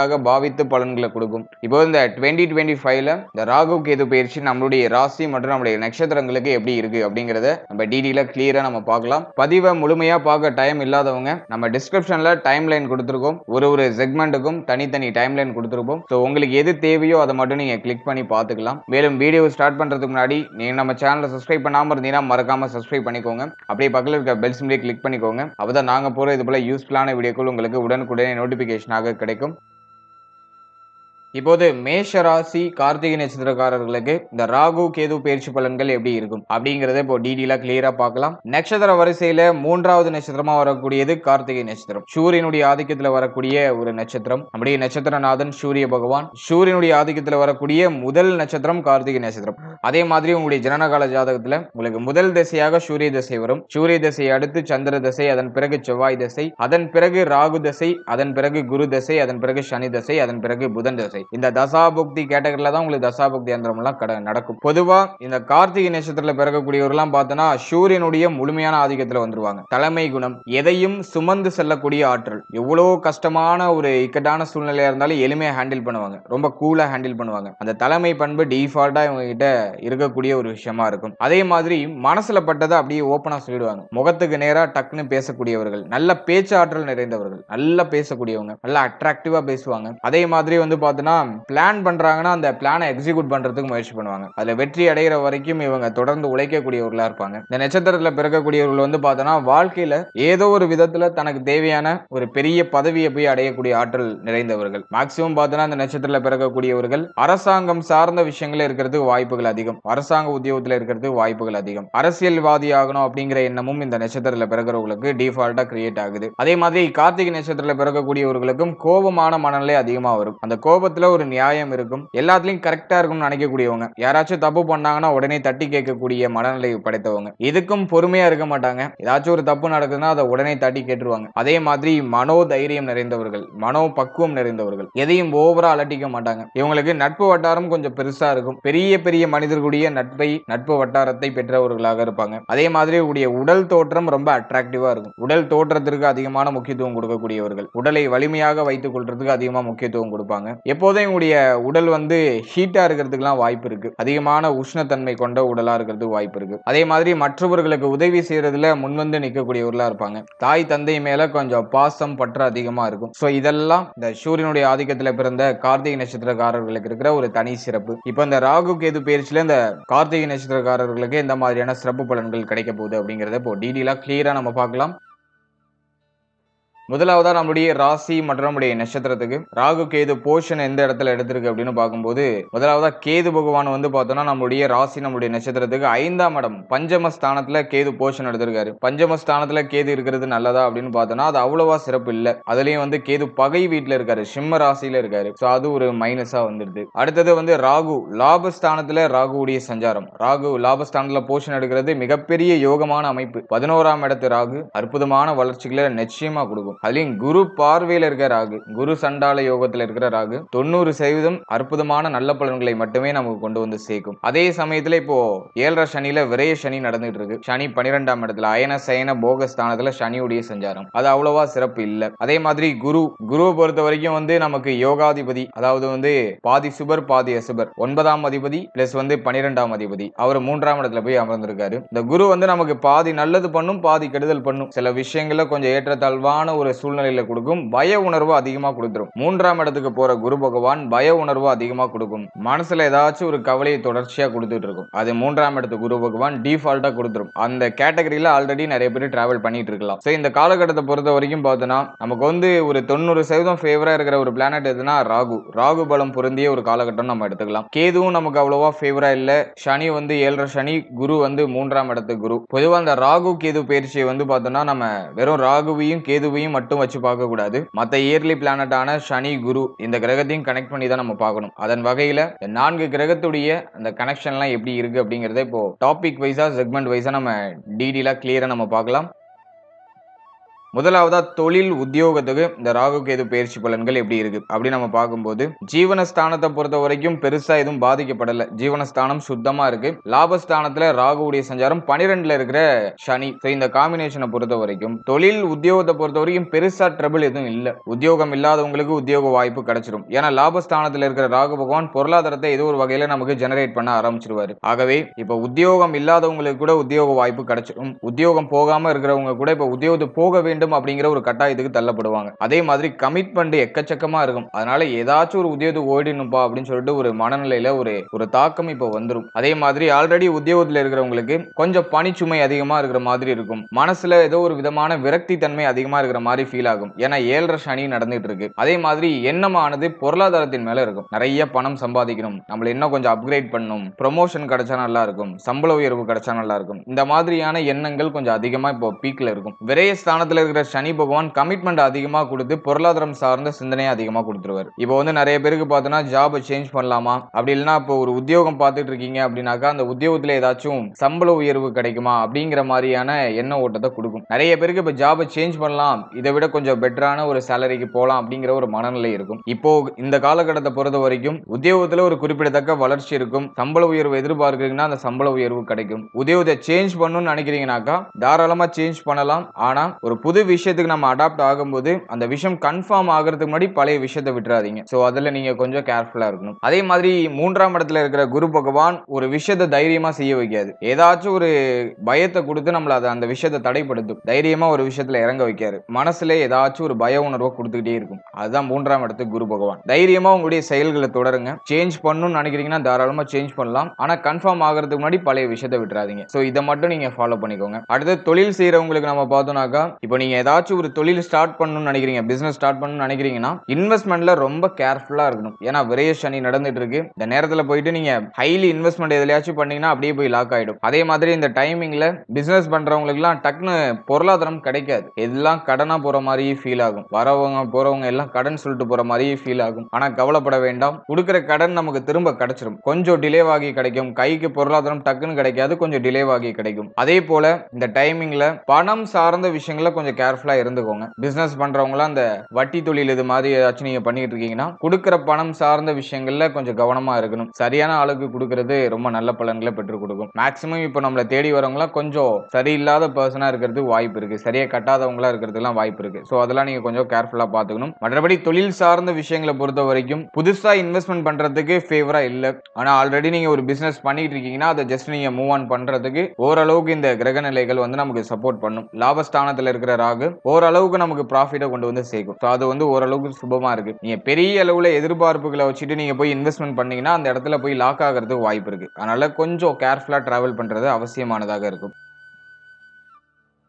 வீடாக பாவித்து பலன்களை கொடுக்கும். இப்போ இந்த டுவெண்ட்டி டுவெண்ட்டி ஃபைவ்ல இந்த ராகு கேது பயிற்சி நம்மளுடைய ராசி மற்றும் நம்மளுடைய நட்சத்திரங்களுக்கு எப்படி இருக்கு அப்படிங்கறத நம்ம டீடெயிலா கிளியரா நம்ம பார்க்கலாம். பதிவை முழுமையா பார்க்க டைம் இல்லாதவங்க நம்ம டிஸ்கிரிப்ஷன்ல டைம் லைன் கொடுத்துருக்கோம். ஒரு ஒரு செக்மெண்ட்டுக்கும் தனித்தனி டைம் லைன் கொடுத்துருப்போம். ஸோ உங்களுக்கு எது தேவையோ அதை மட்டும் நீங்க கிளிக் பண்ணி பார்த்துக்கலாம். மேலும் வீடியோ ஸ்டார்ட் பண்றதுக்கு முன்னாடி நீங்க நம்ம சேனலை சப்ஸ்கிரைப் பண்ணாம இருந்தீங்கன்னா மறக்காம சப்ஸ்கிரைப் பண்ணிக்கோங்க. அப்படியே பக்கத்தில் இருக்க பெல் சிம்லேயே கிளிக் பண்ணிக்கோங்க. அப்பதான் நாங்கள் போகிற இது போல யூஸ்ஃபுல்லான வீடியோக்கள் உங்களுக்கு உடனுக்குடனே நோட்டிஃபிகேஷனாக கிடைக்கும். இப்போது மேஷ ராசி கார்த்திகை நட்சத்திரக்காரர்களுக்கு இந்த ராகு கேது பயிற்சி பலன்கள் எப்படி இருக்கும்? அப்படிங்கறத இப்போ டீடெயிலா கிளியரா பார்க்கலாம். நட்சத்திர வரிசையில மூன்றாவது நட்சத்திரமா வரக்கூடியது கார்த்திகை நட்சத்திரம். சூரியனுடைய ஆதிக்கத்துல வரக்கூடிய ஒரு நட்சத்திரம். நம்முடைய நட்சத்திரநாதன் சூரிய பகவான். சூரியனுடைய ஆதிக்கத்துல வரக்கூடிய முதல் நட்சத்திரம் கார்த்திகை நட்சத்திரம். அதே மாதிரி உங்களுடைய ஜனனகால ஜாதகத்துல உங்களுக்கு முதல் திசையாக சூரிய திசை வரும். சூரிய திசையை அடுத்து சந்திர திசை அதன் பிறகு செவ்வாய் திசை அதன் பிறகு ராகு திசை அதன் பிறகு குரு திசை அதன் பிறகு சனி திசை அதன் பிறகு புதன் திசை. இந்த தசாபுக்தி கேட்டகரியில தான் உங்களுக்கு தசாபுக்தி யந்திரம் எல்லாம் கட நடக்கும். பொதுவா இந்த கார்த்திகை நட்சத்திரத்துல பிறக்கக்கூடியவர்கள்லாம் பார்த்தோன்னா சூரியனுடைய முழுமையான ஆதிக்கத்துல வந்துருவாங்க. தலைமை குணம் எதையும் சுமந்து செல்லக்கூடிய ஆற்றல். எவ்வளவு கஷ்டமான ஒரு இக்கட்டான சூழ்நிலையா இருந்தாலும் எளிமையா ஹேண்டில் பண்ணுவாங்க. ரொம்ப கூலா ஹேண்டில் பண்ணுவாங்க. அந்த தலைமை பண்பு டிஃபால்ட்டா இவங்க கிட்ட இருக்கக்கூடிய ஒரு விஷயமா இருக்கும். அதே மாதிரி மனசுல பட்டதை அப்படியே ஓப்பனா சொல்லிடுவாங்க. முகத்துக்கு நேரா டக்குன்னு பேசக்கூடியவர்கள் நல்ல பேச்சாற்றல் நிறைந்தவர்கள் நல்லா பேசக்கூடியவங்க நல்லா அட்ராக்டிவா பேசுவாங்க. அதே மாதிரி வந்து பார்த்தோன்னா பிளான் பண்றாங்கன்னா அந்த பிளானை எக்ஸிக்யூட் பண்றதுக்கு முயற்சி பண்ணுவாங்க. அதுல வெற்றி அடைகிற வரைக்கும் இவங்க தொடர்ந்து உழைக்கக்கூடியவர்களா இருப்பாங்க. இந்த நட்சத்திரத்துல பிறக்கக்கூடியவர்கள் வந்து பார்த்தோன்னா வாழ்க்கையில ஏதோ ஒரு விதத்துல தனக்கு தேவையான ஒரு பெரிய பதவியை போய் அடையக்கூடிய ஆற்றல் நிறைந்தவர்கள். மேக்சிமம் பார்த்தோன்னா இந்த நட்சத்திரத்துல பிறக்கக்கூடியவர்கள் அரசாங்கம் சார்ந்த விஷயங்களில் இருக்கிறதுக்கு வாய்ப்புகள் அதிகம். அரசாங்க உத்தியோகத்தில் இருக்கிறதுக்கு வாய்ப்புகள் அதிகம். அரசியல்வாதி ஆகணும் அப்படிங்கிற எண்ணமும் இந்த நட்சத்திரத்துல பிறக்கிறவங்களுக்கு டிஃபால்ட்டா கிரியேட் ஆகுது. அதே மாதிரி கார்த்திகை நட்சத்திரத்துல பிறக்கக்கூடியவர்களுக்கும் கோபமான மனநிலை அதிகமா வரும். அந்த கோபத்தில் ஒரு நியாயம் இருக்கும். எல்லாத்துலயும் கரெக்டா இருக்கும்னு நினைக்கக்கூடியவங்க. யாராச்சும் தப்பு பண்ணாங்கன்னா உடனே தட்டி கேட்கக்கூடிய மனநிலை படைத்தவங்க. இதுக்கும் பொறுமையா இருக்க மாட்டாங்க. ஏதாச்சும் ஒரு தப்பு நடக்குதுன்னா அதை உடனே தட்டி கேட்டுருவாங்க. அதே மாதிரி மனோ தைரியம் நிறைந்தவர்கள் மனோ பக்குவம் நிறைந்தவர்கள் எதையும் ஓவரா அலட்டிக்க மாட்டாங்க. இவங்களுக்கு நட்பு வட்டாரம் கொஞ்சம் பெருசா இருக்கும். பெரிய பெரிய மனிதர்களுடைய நட்பை நட்பு வட்டாரத்தை பெற்றவர்களாக இருப்பாங்க. அதே மாதிரி உடைய உடல் தோற்றம் ரொம்ப அட்ராக்டிவா இருக்கும். உடல் தோற்றத்திற்கு அதிகமான முக்கியத்துவம் கொடுக்கக்கூடியவர்கள். உடலை வலிமையாக வைத்துக் கொள்றதுக்கு அதிகமா முக்கியத்துவம் கொடுப்பாங்க. எப்போ எப்போதும் உடல் வந்து ஹீட்டா இருக்கிறதுக்குலாம் வாய்ப்பு இருக்கு. அதிகமான உஷ்ணத்தன்மை கொண்ட உடலா இருக்கிறது வாய்ப்பு இருக்கு. அதே மாதிரி மற்றவர்களுக்கு உதவி செய்யறதுல முன்வந்து நிற்கக்கூடியவர்களா இருப்பாங்க. தாய் தந்தை மேல கொஞ்சம் பாசம் பற்று அதிகமா இருக்கும். சோ இதெல்லாம் இந்த சூரியனுடைய ஆதிக்கத்துல பிறந்த கார்த்திகை நட்சத்திரக்காரர்களுக்கு இருக்கிற ஒரு தனி சிறப்பு. இப்போ இந்த ராகு கேது பயிற்சியில இந்த கார்த்திகை நட்சத்திரக்காரர்களுக்கு எந்த மாதிரியான சிறப்பு பலன்கள் கிடைக்க போகுது அப்படிங்கறத இப்போ டீடெயிலாக கிளியரா நம்ம பார்க்கலாம். முதலாவதாக நம்முடைய ராசி மற்றும் நம்முடைய நட்சத்திரத்துக்கு. ராகு கேது போஷன் எந்த இடத்துல எடுத்திருக்கு அப்படின்னு பார்க்கும்போது முதலாவதாக கேது பகவான் வந்து பார்த்தோம்னா நம்மளுடைய ராசி நம்முடைய நட்சத்திரத்துக்கு ஐந்தாம் இடம் பஞ்சம ஸ்தானத்தில் கேது போஷன் எடுத்திருக்காரு. பஞ்சம ஸ்தானத்தில் கேது இருக்கிறது நல்லதா அப்படின்னு பார்த்தோம்னா அது அவ்வளவா சிறப்பு இல்லை. அதுலேயும் வந்து கேது பகை வீட்டில் இருக்காரு சிம்ம ராசியில இருக்காரு. ஸோ அது ஒரு மைனஸாக வந்துடுது. அடுத்தது வந்து ராகு லாபஸ்தானத்தில் ராகுவுடைய சஞ்சாரம். ராகு லாபஸ்தானத்தில் போஷன் எடுக்கிறது மிகப்பெரிய யோகமான அமைப்பு. பதினோராம் இடத்து ராகு அற்புதமான வளர்ச்சிகளை நிச்சயமாக கொடுக்கும். அதுலயும் குரு பார்வையில் இருக்கிற ராகு குரு சண்டால யோகத்தில் இருக்கிற ராகு தொண்ணூறு சதவீதம் அற்புதமான நல்ல பலன்களை மட்டுமே நமக்கு கொண்டு வந்து சேர்க்கும். அதே சமயத்துல இப்போ ஏழரை சனியில விரைய சனி நடந்துட்டு இருக்கு. சனி பனிரெண்டாம் இடத்துல அயன சயன போக ஸ்தானத்துல சனியுடைய சஞ்சாரம். அது அவ்வளவா சிறப்பு இல்ல. அதே மாதிரி குரு குருவை பொறுத்த வரைக்கும் வந்து நமக்கு யோகாதிபதி அதாவது வந்து பாதி சுபர் பாதி அசுபர் ஒன்பதாம் அதிபதி பிளஸ் வந்து பனிரெண்டாம் அதிபதி அவர் மூன்றாம் இடத்துல போய் அமர்ந்திருக்காரு. இந்த குரு வந்து நமக்கு பாதி நல்லது பண்ணும் பாதி கெடுதல் பண்ணும். சில விஷயங்கள்ல கொஞ்சம் ஏற்றத்தாழ்வான ஒரு சூழ்நிலையில கொடுக்கும். பய உணர்வு அதிகமா கொடுத்துரும். மூன்றாம் இடத்துக்கு போற குரு பகவான் பய உணர்வு அதிகமா கொடுக்கும். மனசுல ஏதாச்சும் ஒரு கவலையை தொடர்ச்சியா கொடுத்துட்டு இருக்கும். அது மூன்றாம் இடத்து குரு பகவான் டிஃபால்ட்டா கொடுத்துரும். அந்த கேட்டகரியில ஆல்ரெடி நிறைய பேர் டிராவல் பண்ணிட்டு இருக்கலாம். ஸோ இந்த காலகட்டத்தை பொறுத்த வரைக்கும் பார்த்தோன்னா நமக்கு வந்து ஒரு தொண்ணூறு சதவீதம் ஃபேவரா இருக்கிற ஒரு பிளானட் எதுனா ராகு. ராகு பலம் பொருந்திய ஒரு காலகட்டம் நம்ம எடுத்துக்கலாம். கேதுவும் நமக்கு அவ்வளவா ஃபேவரா இல்ல. சனி வந்து ஏழரை சனி குரு வந்து மூன்றாம் இடத்து குரு. பொதுவாக அந்த ராகு கேது பயிற்சியை வந்து பார்த்தோம்னா நம்ம வெறும் ராகுவையும் கேதுவையும் மட்டும் வச்சு பார்க்க கூடாது மற்ற இயர்லி பிளானட்டான சனி குரு இந்த கிரகத்தையும் கனெக்ட் பண்ணி தான் நம்ம பார்க்கணும். அதன் வகையில இந்த நான்கு கிரகத்துடைய அந்த கனெக்ஷன்லாம் எப்படி இருக்கு அப்படிங்கறத இப்போ டாபிக் வைஸா செக்மெண்ட் வைஸா நம்ம டீடெயிலா கிளியரா நம்ம பார்க்கலாம். முதலாவதா தொழில் உத்தியோகத்துக்கு இந்த ராகு கேது பயிற்சி பலன்கள் எப்படி இருக்கு? அப்படி நம்ம பார்க்கும்போது ஜீவனஸ்தானத்தை பொறுத்த வரைக்கும் பெருசா எதுவும் பாதிக்கப்படல. ஜீவனஸ்தானம் சுத்தமா இருக்கு. லாபஸ்தானத்துல ராகுவுடைய சஞ்சாரம் பனிரெண்டுல இருக்கிற சனி. ஸோ இந்த காம்பினேஷனை பொறுத்த வரைக்கும் தொழில் உத்தியோகத்தை பொறுத்த வரைக்கும் பெருசா ட்ரபிள் எதுவும் இல்லை. உத்தியோகம் இல்லாதவங்களுக்கு உத்தியோக வாய்ப்பு கிடைச்சிடும் ஏன்னா லாபஸ்தானத்துல இருக்கிற ராகு பகவான் பொருளாதாரத்தை ஏதோ ஒரு வகையில நமக்கு ஜெனரேட் பண்ண ஆரம்பிச்சிருவாரு. ஆகவே இப்ப உத்தியோகம் இல்லாதவங்களுக்கு கூட உத்தியோக வாய்ப்பு கிடைச்சிடும் உத்தியோகம் போகாம இருக்கிறவங்க கூட இப்ப உத்தியோகத்துக்கு போக வேண்டும் அப்படிங்கிற ஒரு கட்டாயத்துக்கு தள்ளப்படுவாங்க. அதே மாதிரி கமிட்மெண்ட் எக்கச்சக்கமா இருக்கும். அதனால ஏதாச்சும் ஒரு உத்தியோகத்துக்கு ஓடினுப்பா அப்படின்னு சொல்லிட்டு ஒரு மனநிலையில ஒரு ஒரு தாக்கம் இப்போ வந்துடும் அதே மாதிரி ஆல்ரெடி உத்தியோகத்தில் இருக்கிறவங்களுக்கு கொஞ்சம் பணிச்சுமை அதிகமா இருக்கிற மாதிரி இருக்கும். மனசுல ஏதோ ஒரு விதமான விரக்தி தன்மை அதிகமா இருக்கிற மாதிரி ஃபீல் ஆகும். ஏன்னா ஏழரை சனி நடந்துட்டு இருக்கு. அதே மாதிரி எண்ணமானது பொருளாதாரத்தின் மேல இருக்கும். நிறைய பணம் சம்பாதிக்கணும். நம்மள இன்னும் கொஞ்சம் அப்கிரேட் பண்ணணும் ப்ரொமோஷன் கிடைச்சா நல்லா இருக்கும். சம்பள உயர்வு கிடைச்சா நல்லா இருக்கும். இந்த மாதிரியான எண்ணங்கள் கொஞ்சம் அதிகமா இப்போ பீக்ல இருக்கும். விரைய ஸ்தானத்துல இருக்கிற சனி பகவான் கமிட்மெண்ட் அதிகமா கொடுத்து பொருளாதாரம் சார்ந்த சிந்தனையை அதிகமா கொடுத்துருவாரு. இப்போ வந்து நிறைய பேருக்கு பார்த்தோன்னா ஜாப் சேஞ்ச் பண்ணலாமா? அப்படி இல்லைன்னா இப்போ ஒரு உத்தியோகம் பார்த்துட்டு இருக்கீங்க அப்படின்னாக்கா அந்த உத்தியோகத்தில் ஏதாச்சும் சம்பள உயர்வு கிடைக்குமா? அப்படிங்கிற மாதிரியான எண்ண ஓட்டத்தை கொடுக்கும். நிறைய பேருக்கு இப்போ ஜாபை சேஞ்ச் பண்ணலாம். இதை விட கொஞ்சம் பெட்டரான ஒரு சேலரிக்கு போகலாம் அப்படிங்கிற ஒரு மனநிலை இருக்கும். இப்போ இந்த காலகட்டத்தை பொறுத்த வரைக்கும் உத்தியோகத்தில் ஒரு குறிப்பிடத்தக்க வளர்ச்சி இருக்கும். சம்பள உயர்வு எதிர்பார்க்குறீங்கன்னா அந்த சம்பள உயர்வு கிடைக்கும். உத்தியோகத்தை சேஞ்ச் பண்ணணும்னு நினைக்கிறீங்கனாக்கா தாராளமா சேஞ்ச் பண்ணலாம். ஆனா ஒரு புது விஷயத்துக்கு நம்ம அடாப்ட் ஆகும்போது அந்த விஷயம் கன்ஃபார்ம் ஆகிறதுக்கு முன்னாடி பழைய விஷயத்தை விட்டுறாதீங்க. ஸோ அதில் நீங்க கொஞ்சம் கேர்ஃபுல்லா இருக்கணும். அதே மாதிரி மூன்றாம் இடத்துல இருக்கிற குரு பகவான் ஒரு விஷயத்தை தைரியமாக செய்ய வைக்காது. ஏதாச்சும் ஒரு பயத்தை கொடுத்து நம்மள அதை அந்த விஷயத்தை தடைப்படுத்தும். தைரியமாக ஒரு விஷயத்துல இறங்க வைக்காரு மனசுல ஏதாச்சும் ஒரு பய உணர்வை கொடுத்துக்கிட்டே இருக்கும். அதுதான் மூன்றாம் இடத்துக்கு குரு பகவான். தைரியமாக உங்களுடைய செயல்களை தொடருங்க. சேஞ்ச் பண்ணணும்னு நினைக்கிறீங்கன்னா தாராளமாக சேஞ்ச் பண்ணலாம். ஆனால் கன்ஃபார்ம் ஆகிறதுக்கு முன்னாடி பழைய விஷயத்தை விட்டுறாதீங்க. ஸோ இதை மட்டும் நீங்கள் ஃபாலோ பண்ணிக்கோங்க. அடுத்து தொழில் செய்கிறவங்களுக்கு நம்ம பார்த்தோம்னாக்கா இப்போ நீங்கள் நீங்க ஏதாச்சும் ஒரு தொழில் ஸ்டார்ட் பண்ணணும்னு நினைக்கிறீங்க பிசினஸ் ஸ்டார்ட் பண்ணணும்னு நினைக்கிறீங்கன்னா இன்வெஸ்ட்மெண்ட்ல ரொம்ப கேர்ஃபுல்லா இருக்கணும். ஏன்னா விரைய சனி நடந்துட்டு இருக்கு இந்த நேரத்துல போயிட்டு நீங்க ஹைலி இன்வெஸ்ட்மெண்ட் எதுலயாச்சும் பண்ணீங்கன்னா அப்படியே போய் லாக் ஆயிடும். அதே மாதிரி இந்த டைமிங்ல பிசினஸ் பண்ணுறவங்களுக்குலாம் டக்குன்னு பொருளாதாரம் கிடைக்காது. எல்லாம் கடனா போற மாதிரியே ஃபீல் ஆகும். வரவங்க போறவங்க எல்லாம் கடன் சொல்லிட்டு போற மாதிரியே ஃபீல் ஆகும். ஆனா கவலைப்பட வேண்டாம். கொடுக்குற கடன் நமக்கு திரும்ப கிடைச்சிரும். கொஞ்சம் டிலே ஆகி கிடைக்கும். கைக்கு பொருளாதாரம் டக்குன்னு கிடைக்காது. கொஞ்சம் டிலே ஆகி கிடைக்கும். அதே போல இந்த டைமிங்ல பணம் சார்ந்த விஷயங்களை கொஞ்சம் கேர்ஃபுல்லாக இருந்துக்கோங்க. பிஸ்னஸ் பண்ணுறவங்களாம் அந்த வட்டி தொழில் இது மாதிரி ஏதாச்சும் நீங்க பண்ணிக்கிட்டு இருக்கீங்கன்னா கொடுக்குற பணம் சார்ந்த விஷயங்களில் கொஞ்சம் கவனமாக இருக்கணும். சரியான ஆளுக்கு கொடுக்கறது ரொம்ப நல்ல பலன்களை பெற்றுக் கொடுக்கும். மேக்சிமம் இப்போ நம்மளை தேடி வரவங்களாம் கொஞ்சம் சரியில்லாத பர்சனாக இருக்கிறதுக்கு வாய்ப்பு இருக்குது சரியாக கட்டாதவங்களா இருக்கிறதுலாம் வாய்ப்பு இருக்குது ஸோ அதெல்லாம் நீங்கள் கொஞ்சம் கேர்ஃபுல்லாக பார்த்துக்கணும். மற்றபடி தொழில் சார்ந்த விஷயங்களை பொறுத்த வரைக்கும் புதுசாக இன்வெஸ்ட்மெண்ட் பண்ணுறதுக்கு ஃபேவராக இல்லை. ஆனால் ஆல்ரெடி நீங்கள் ஒரு பிஸ்னஸ் பண்ணிட்டு இருக்கீங்கன்னா அதை ஜஸ்ட் நீங்கள் மூவ் ஆன் பண்ணுறதுக்கு ஓரளவுக்கு இந்த கிரக நிலைகள் வந்து நமக்கு சப்போர்ட் பண்ணும். லாபஸ்தானத்தில் இருக்கிற ஸ்டாக் ஓரளவுக்கு நமக்கு ப்ராஃபிட்டை கொண்டு வந்து சேர்க்கும். ஸோ அது வந்து ஓரளவுக்கு சுபமாக இருக்கு. நீங்க பெரிய அளவுல எதிர்பார்ப்புகளை வச்சுட்டு நீங்க போய் இன்வெஸ்ட்மெண்ட் பண்ணீங்கன்னா அந்த இடத்துல போய் லாக் ஆகிறதுக்கு வாய்ப்பு இருக்கு. அதனால கொஞ்சம் கேர்ஃபுல்லா டிராவல் பண்றது அவசியமானதாக இருக்கும்.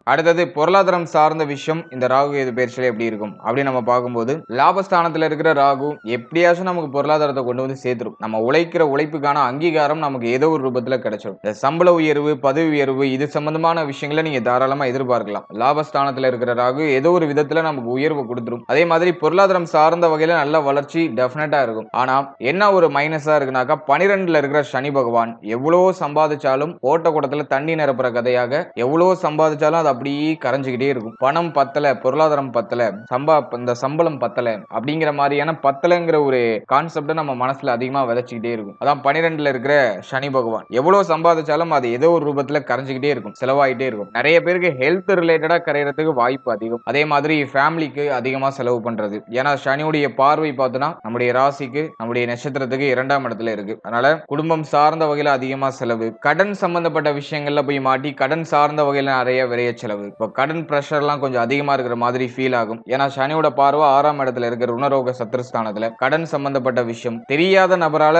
அடுத்தது பொருளாதாரம் சார்ந்த விஷயம் இந்த ராகு எது பயிற்சியில எப்படி இருக்கும்? அப்படின்னு நம்ம பார்க்கும்போது லாபஸ்தானத்தில் இருக்கிற ராகு எப்படியாச்சும் நமக்கு பொருளாதாரத்தை கொண்டு வந்து சேர்த்துரும். நம்ம உழைக்கிற உழைப்புக்கான அங்கீகாரம் நமக்கு ஏதோ ஒரு ரூபத்தில் கிடைச்சிடும் இந்த சம்பள உயர்வு பதவி உயர்வு இது சம்பந்தமான விஷயங்களை நீங்க தாராளமா எதிர்பார்க்கலாம். லாபஸ்தானத்தில் இருக்கிற ராகு ஏதோ ஒரு விதத்துல நமக்கு உயர்வு கொடுத்துரும். அதே மாதிரி பொருளாதாரம் சார்ந்த வகையில நல்ல வளர்ச்சி டெஃபினட்டா இருக்கும். ஆனா என்ன ஒரு மைனஸா இருக்குனாக்கா பனிரெண்டுல இருக்கிற சனி பகவான் எவ்வளவோ சம்பாதிச்சாலும் ஓட்ட குடத்துல தண்ணி நிரப்புற கதையாக எவ்வளவோ சம்பாதிச்சாலும் அதை அப்படியே கரைஞ்சுக்கிட்டே இருக்கும். பணம் பத்தல பொருளாதாரம் பத்தல சம்பா இந்த சம்பளம் பத்தல அப்படிங்கிற மாதிரியான பத்தலைங்கிற ஒரு கான்செப்டை நம்ம மனசுல அதிகமா விதைச்சிக்கிட்டே இருக்கும். அதான் பனிரெண்டுல இருக்கிற சனி பகவான். எவ்வளவு சம்பாதிச்சாலும் அது ஏதோ ஒரு ரூபத்துல கரைஞ்சுக்கிட்டே இருக்கும் செலவாயிட்டே இருக்கும். நிறைய பேருக்கு ஹெல்த் ரிலேட்டடா கரையறதுக்கு வாய்ப்பு அதிகம். அதே மாதிரி ஃபேமிலிக்கு அதிகமா செலவு பண்றது. ஏன்னா சனியுடைய பார்வை பார்த்தோன்னா நம்முடைய ராசிக்கு நம்முடைய நட்சத்திரத்துக்கு இரண்டாம் இடத்துல இருக்கு. அதனால குடும்பம் சார்ந்த வகையில அதிகமா செலவு. கடன் சம்பந்தப்பட்ட விஷயங்கள்ல போய் மாட்டி கடன் சார்ந்த வகையில நிறைய விரைய செலவு. இப்போ கடன் ப்ரெஷர்லாம் கொஞ்சம் அதிகமா இருக்கிற மாதிரி ஃபீல் ஆகும். ஏன்னா சனியோட பார்வை ஆறாம் இடத்துல இருக்கிற உணரோக சத்ருஸ்தானத்துல கடன் சம்பந்தப்பட்ட விஷயம் தெரியாத நபரால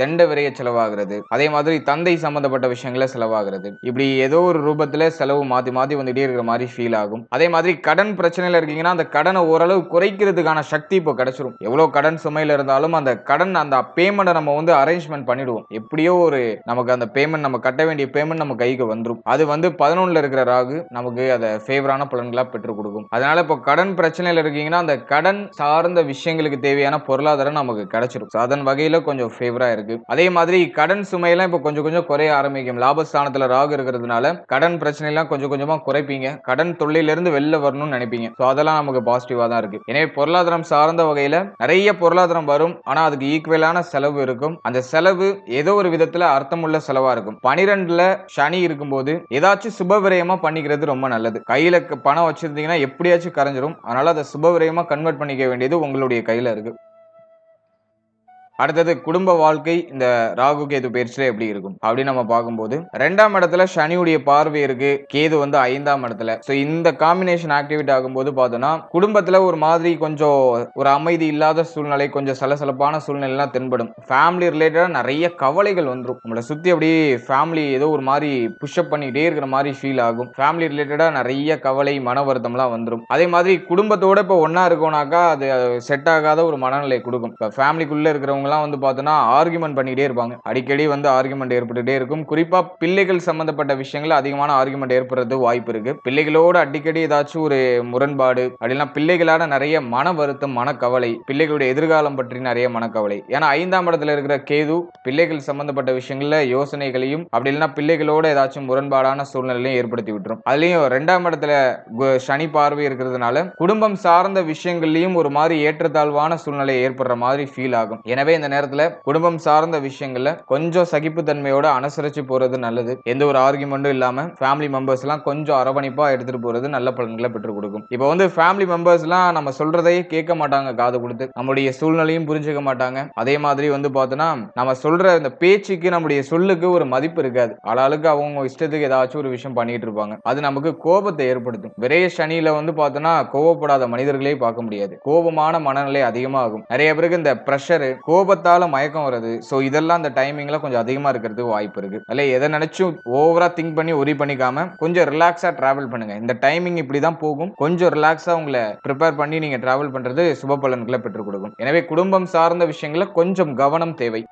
தெண்ட விரைய செலவாகிறது. அதே மாதிரி தந்தை சம்பந்தப்பட்ட விஷயங்கள செலவாகிறது. இப்படி ஏதோ ஒரு ரூபத்தில் செலவு மாற்றி மாற்றி வந்துகிட்டே இருக்கிற மாதிரி ஃபீல் ஆகும். அதே மாதிரி கடன் பிரச்சனையில இருக்கீங்கன்னா அந்த கடனை ஓரளவு குறைக்கிறதுக்கான சக்தி இப்போ கிடைச்சிரும். எவ்வளோ கடன் சுமையில இருந்தாலும் அந்த கடன் அந்த பேமெண்ட்டை நம்ம வந்து அரேஞ்ச்மெண்ட் பண்ணிடுவோம். எப்படியோ ஒரு நமக்கு அந்த பேமெண்ட் நம்ம கட்ட வேண்டிய பேமெண்ட் நம்ம கைக்கு வந்துடும் அது வந்து பதினொன்னுல இருக்கிற ராகு நமக்கு அதை ஃபேவரான பலன்களாக பெற்றுக் கொடுக்கும். அதனால இப்போ கடன் பிரச்சனையில் இருக்கீங்கன்னா அந்த கடன் சார்ந்த விஷயங்களுக்கு தேவையான பொருளாதாரம் நமக்கு கிடைச்சிரும். ஸோ அதன் வகையில் கொஞ்சம் ஃபேவராக இருக்கு. அதே மாதிரி கடன் சுமையெல்லாம் இப்போ கொஞ்சம் கொஞ்சம் குறைய ஆரம்பிக்கும். லாபஸ்தானத்தில் ராகு இருக்கிறதுனால கடன் பிரச்சனைலாம் கொஞ்சம் கொஞ்சமாக குறைப்பீங்க. கடன் தொல்லையிலிருந்து வெளில வரணும்னு நினைப்பீங்க. ஸோ அதெல்லாம் நமக்கு பாசிட்டிவாக தான் இருக்கு. எனவே பொருளாதாரம் சார்ந்த வகையில் நிறைய பொருளாதாரம் வரும். ஆனால் அதுக்கு ஈக்குவலான செலவு இருக்கும். அந்த செலவு ஏதோ ஒரு விதத்தில் அர்த்தமுள்ள செலவாக இருக்கும். பனிரெண்டில் சனி இருக்கும்போது ஏதாச்சும் சுப பண்ணிக்கிறது ரொம்ப நல்லது. கையில பணம் வச்சிருந்தீங்கன்னா எப்படியாச்சும் கரைஞ்சிரும். அதனால அதை சுப விரயமா கன்வெர்ட் பண்ணிக்க வேண்டியது உங்களுடைய கையில இருக்கு. அடுத்தது குடும்ப வாழ்க்கை இந்த ராகு கேது பயிற்சியில எப்படி இருக்கும்? அப்படின்னு நம்ம பார்க்கும்போது ரெண்டாம் இடத்துல சனியுடைய பார்வை இருக்கு கேது வந்து ஐந்தாம் இடத்துல. ஸோ இந்த காம்பினேஷன் ஆக்டிவேட் ஆகும்போது பார்த்தோம்னா குடும்பத்துல ஒரு மாதிரி கொஞ்சம் ஒரு அமைதி இல்லாத சூழ்நிலை கொஞ்சம் சலசலப்பான சூழ்நிலைலாம் தென்படும். ஃபேமிலி ரிலேட்டடாக நிறைய கவலைகள் வந்துடும் நம்மளை சுற்றி அப்படியே ஃபேமிலி ஏதோ ஒரு மாதிரி புஷ்அப் பண்ணிக்கிட்டே இருக்கிற மாதிரி ஃபீல் ஆகும். ஃபேமிலி ரிலேட்டடாக நிறைய கவலை மன வருத்தம்லாம் வந்துடும் அதே மாதிரி குடும்பத்தோட இப்போ ஒன்றா இருக்கோனாக்கா அது செட் ஆகாத ஒரு மனநிலை கொடுக்கும். இப்போ ஃபேமிலிக்குள்ளே இருக்கிறவங்க இருக்கிறவங்கலாம் வந்து பார்த்தோன்னா ஆர்குமெண்ட் பண்ணிக்கிட்டே இருப்பாங்க. அடிக்கடி வந்து ஆர்குமெண்ட் ஏற்பட்டுகிட்டே இருக்கும். குறிப்பாக பிள்ளைகள் சம்மந்தப்பட்ட விஷயங்கள் அதிகமான ஆர்குமெண்ட் ஏற்படுறது வாய்ப்பு இருக்கு. பிள்ளைகளோடு அடிக்கடி ஏதாச்சும் ஒரு முரண்பாடு அப்படின்னா பிள்ளைகளான நிறைய மன வருத்தம் மனக்கவலை பிள்ளைகளுடைய எதிர்காலம் பற்றி நிறைய மனக்கவலை. ஏன்னா ஐந்தாம் இடத்துல இருக்கிற கேது பிள்ளைகள் சம்பந்தப்பட்ட விஷயங்கள்ல யோசனைகளையும் அப்படி இல்லைன்னா பிள்ளைகளோட ஏதாச்சும் முரண்பாடான சூழ்நிலையும் ஏற்படுத்தி விட்டுரும். அதுலயும் ரெண்டாம் இடத்துல சனி பார்வை இருக்கிறதுனால குடும்பம் சார்ந்த விஷயங்கள்லயும் ஒரு மாதிரி ஏற்றத்தாழ்வான சூழ்நிலை ஏற்படுற மாதிரி ஃபீல் ஆகும். எனவே இந்த நேரத்துல குடும்பம் சார்ந்த விஷயங்கள்ல கொஞ்சம் சகிப்புத்தன்மையோட அனுசரிச்சு போறது நல்லது. எந்த ஒரு ஆர்குமெண்ட்டும் இல்லாம ஃபேமிலி மெம்பர்ஸ் எல்லாம் கொஞ்சம் அரவணைப்பா எடுத்துட்டு போறது நல்ல பலன்களை பெற்றுக் கொடுக்கும். இப்போ வந்து ஃபேமிலி மெம்பர்ஸ் எல்லாம் நம்ம சொல்றதையே கேட்க மாட்டாங்க காது கொடுத்து. நம்முடைய சூழ்நிலையும் புரிஞ்சுக்க மாட்டாங்க. அதே மாதிரி வந்து பார்த்தோன்னா நம்ம சொல்ற இந்த பேச்சுக்கு நம்முடைய சொல்லுக்கு ஒரு மதிப்பு இருக்காது. ஆளாளுக்கு அவங்க இஷ்டத்துக்கு ஏதாச்சும் ஒரு விஷயம் பண்ணிட்டு இருப்பாங்க. அது நமக்கு கோபத்தை ஏற்படுத்தும். விரைய சனியில வந்து பார்த்தோன்னா கோவப்படாத மனிதர்களே பார்க்க முடியாது. கோபமான மனநிலை அதிகமாகும். நிறைய பேருக்கு இந்த ப்ரெஷர் கோபத்தால மயக்கம் வருது ஸோ இதெல்லாம் அந்த டைமிங்ல கொஞ்சம் அதிகமா இருக்கிறதுக்கு வாய்ப்பு இருக்கு. இல்லை எதை நினைச்சும் ஓவரா திங்க் பண்ணி ஒரி பண்ணிக்காம கொஞ்சம் ரிலாக்ஸா டிராவல் பண்ணுங்க. இந்த டைமிங் இப்படி தான் போகும். கொஞ்சம் ரிலாக்ஸா உங்களை ப்ரிப்பேர் பண்ணி நீங்க டிராவல் பண்றது சுப பலன்களை பெற்றுக் கொடுக்கும். எனவே குடும்பம் சார்ந்த விஷயங்களில் கொஞ்சம் கவனம் தேவை.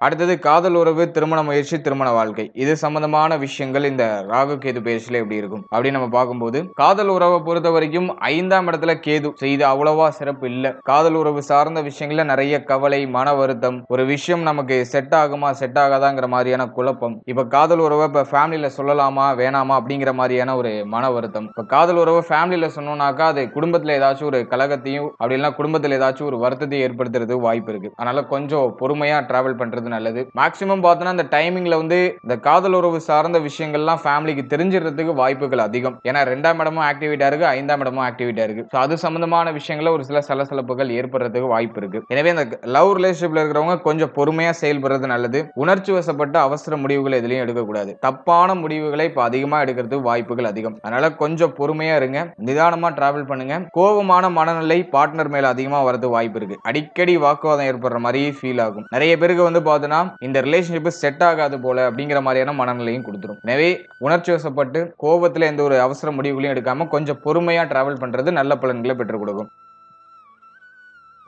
அடுத்தது காதல் உறவு திருமண முயற்சி திருமண வாழ்க்கை. இது சம்பந்தமான விஷயங்கள். இந்த ராகு கேது பயிற்சியில எப்படி இருக்கும்? அப்படின்னு நம்ம பார்க்கும்போது காதல் உறவை பொறுத்த வரைக்கும் ஐந்தாம் இடத்துல கேது So, இது அவ்வளவா சிறப்பு இல்லை. காதல் உறவு சார்ந்த விஷயங்கள்ல நிறைய கவலை மன வருத்தம் ஒரு விஷயம் நமக்கு செட் ஆகுமா செட் ஆகாதாங்கிற மாதிரியான குழப்பம். இப்ப காதல் உறவை இப்ப ஃபேமிலியில சொல்லலாமா வேணாமா அப்படிங்கிற மாதிரியான ஒரு மன வருத்தம். இப்ப காதல் உறவை ஃபேமிலியில சொன்னோம்னாக்கா அது குடும்பத்துல ஏதாச்சும் ஒரு கலகத்தையும் அப்படி இல்லைன்னா குடும்பத்துல ஏதாச்சும் ஒரு வருத்தத்தையும் ஏற்படுத்துறது வாய்ப்பு இருக்கு. அதனால கொஞ்சம் பொறுமையா டிராவல் பண்றது நல்லது. மேக்ஸிமம் பார்த்தோன்னா அந்த டைமிங்ல வந்து இந்த காதல் உறவு சார்ந்த விஷயங்கள்லாம் ஃபேமிலிக்கு தெரிஞ்சிடறதுக்கு வாய்ப்புகள் அதிகம். ஏன்னா ரெண்டாம் இடமும் ஆக்டிவிட்டா இருக்கு ஐந்தாம் இடமும் ஆக்டிவிட்டா இருக்கு. ஸோ அது சம்பந்தமான விஷயங்கள ஒரு சில சலசலப்புகள் ஏற்படுறதுக்கு வாய்ப்பு இருக்கு. எனவே அந்த லவ் ரிலேஷன்ஷிப்ல இருக்கிறவங்க கொஞ்சம் பொறுமையா செயல்படுறது நல்லது. உணர்ச்சி வசப்பட்ட அவசர முடிவுகள் எதுலையும் எடுக்கக்கூடாது. தப்பான முடிவுகளை இப்போ அதிகமா எடுக்கிறதுக்கு வாய்ப்புகள் அதிகம். அதனால கொஞ்சம் பொறுமையா இருங்க. நிதானமா டிராவல் பண்ணுங்க. கோபமான மனநிலை பார்ட்னர் மேல அதிகமா வரது வாய்ப்பு இருக்கு. அடிக்கடி வாக்குவாதம் ஏற்படுற மாதிரி ஃபீல் ஆகும். நிறைய பேருக்கு வந்து பார்த்தோன்னா இந்த ரிலேஷன்ஷிப் செட் ஆகாது போல அப்படிங்கிற மாதிரியான மனநிலையும் கொடுத்துரும். எனவே உணர்ச்சி வசப்பட்டு கோபத்தில் எந்த ஒரு அவசர முடிவுகளையும் எடுக்காம கொஞ்சம் பொறுமையா டிராவல் பண்றது நல்ல பலன்களை பெற்றுக் கொடுக்கும்.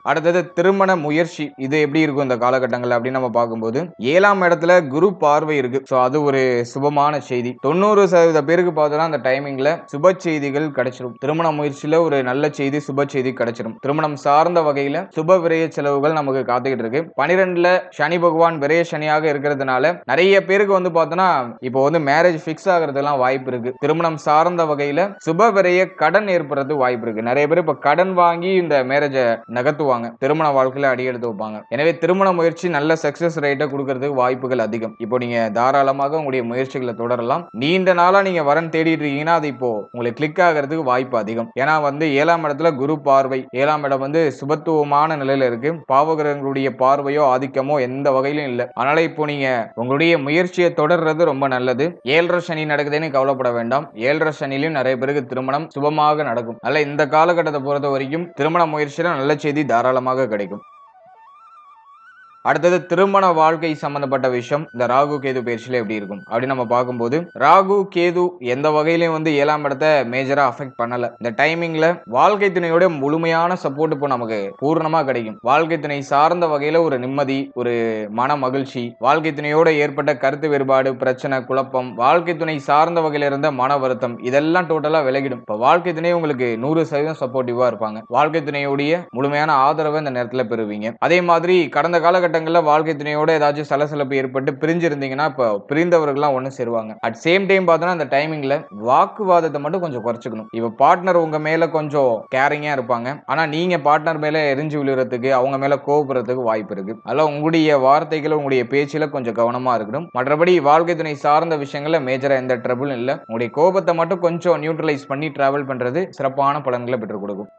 அடுத்தது திருமண முயற்சி. இது எப்படி இருக்கும் இந்த காலகட்டங்கள் அப்படின்னு நம்ம பார்க்கும்போது ஏழாம் இடத்துல குரு பார்வை இருக்கு. ஸோ அது ஒரு சுபமான செய்தி. தொண்ணூறு சதவீத பேருக்கு பார்த்தோம்னா அந்த டைமிங்ல சுப செய்திகள் கிடைச்சிடும் திருமண முயற்சியில ஒரு நல்ல செய்தி சுப செய்தி கிடைச்சிடும் திருமணம் சார்ந்த வகையில சுப விரய செலவுகள் நமக்கு காத்துக்கிட்டு இருக்கு. பனிரெண்டுல சனி பகவான் விரய சனியாக இருக்கிறதுனால நிறைய பேருக்கு வந்து பார்த்தோன்னா இப்போ வந்து மேரேஜ் ஃபிக்ஸ் ஆகிறதுலாம் வாய்ப்பு இருக்கு. திருமணம் சார்ந்த வகையில சுப விரைய கடன் ஏற்படுறது வாய்ப்பு இருக்கு. நிறைய பேர் இப்போ கடன் வாங்கி இந்த மேரேஜை நகர்த்துவாங்க. வைப்பாங்க திருமண வாழ்க்கையில அடியெடுத்து வைப்பாங்க. எனவே திருமண முயற்சி நல்ல சக்சஸ் ரேட்டை கொடுக்கறதுக்கு வாய்ப்புகள் அதிகம். இப்போ நீங்க தாராளமாக உங்களுடைய முயற்சிகளை தொடரலாம். நீண்ட நாளா நீங்க வரன் தேடிட்டு இருக்கீங்கன்னா அது இப்போ உங்களுக்கு கிளிக் ஆகிறதுக்கு வாய்ப்பு அதிகம். ஏன்னா வந்து ஏழாம் இடத்துல குரு பார்வை. ஏழாம் இடம் வந்து சுபத்துவமான நிலையில இருக்கு. பாவகிரகங்களுடைய பார்வையோ ஆதிக்கமோ எந்த வகையிலும் இல்லை. அதனால இப்போ நீங்க உங்களுடைய முயற்சியை தொடர்றது ரொம்ப நல்லது. ஏழரை சனி நடக்குதுன்னு கவலைப்பட வேண்டாம். ஏழரை சனிலையும் நிறைய பேருக்கு திருமணம் சுபமாக நடக்கும். அதனால இந்த காலகட்டத்தை பொறுத்த வரைக்கும் திருமண முயற்சியில நல்ல செய்தி தாராளமாக கிடைக்கும். அடுத்தது திருமண வாழ்க்கை சம்பந்தப்பட்ட விஷயம். இந்த ராகு கேது பயிற்சியில எப்படி இருக்கும்? அப்படின்னு நம்ம பார்க்கும்போது ராகு கேது எந்த வகையிலையும் வந்து ஏழாம் இடத்தை மேஜரா அஃபெக்ட் பண்ணல. இந்த டைமிங்ல வாழ்க்கை துணையோட முழுமையான சப்போர்ட் இப்போ நமக்கு பூர்ணமா கிடைக்கும். வாழ்க்கை துணை சார்ந்த வகையில ஒரு நிம்மதி ஒரு மன மகிழ்ச்சி வாழ்க்கை துணையோட ஏற்பட்ட கருத்து வேறுபாடு பிரச்சனை குழப்பம் வாழ்க்கை துணை சார்ந்த வகையில இருந்த மன வருத்தம் இதெல்லாம் டோட்டலா விலகிடும். இப்போ வாழ்க்கை துணை உங்களுக்கு நூறு சதவீதம் சப்போர்ட்டிவா இருப்பாங்க. வாழ்க்கை துணையுடைய முழுமையான ஆதரவை இந்த நேரத்தில் பெறுவீங்க. அதே மாதிரி கடந்த காலகட்டங்களில் வாழ்க்கை துணையோட ஏதாச்சும் சலசலப்பு ஏற்பட்டு பிரிஞ்சிருந்தீங்கன்னா இப்போ பிரிந்தவர்கள்லாம் ஒன்று சேருவாங்க. அட் சேம் டைம் பார்த்தோன்னா அந்த டைமிங்கில் வாக்குவாதத்தை மட்டும் கொஞ்சம் குறைச்சிக்கணும். இப்போ பார்ட்னர் உங்கள் மேலே கொஞ்சம் கேரிங்காக இருப்பாங்க. ஆனால் நீங்கள் பார்ட்னர் மேலே எரிஞ்சு விழுறதுக்கு அவங்க மேலே கோபுறதுக்கு வாய்ப்பு இருக்குது அதெல்லாம் உங்களுடைய வார்த்தைகளை உங்களுடைய பேச்சில் கொஞ்சம் கவனமாக இருக்கணும். மற்றபடி வாழ்க்கை துணை சார்ந்த விஷயங்களில் மேஜராக எந்த ட்ரபிளும் இல்லை. உங்களுடைய கோபத்தை மட்டும் கொஞ்சம் நியூட்ரலைஸ் பண்ணி ட்ராவல் பண்ணுறது சிறப்பான பலன்களை பெற்றுக் கொடுக்கும்.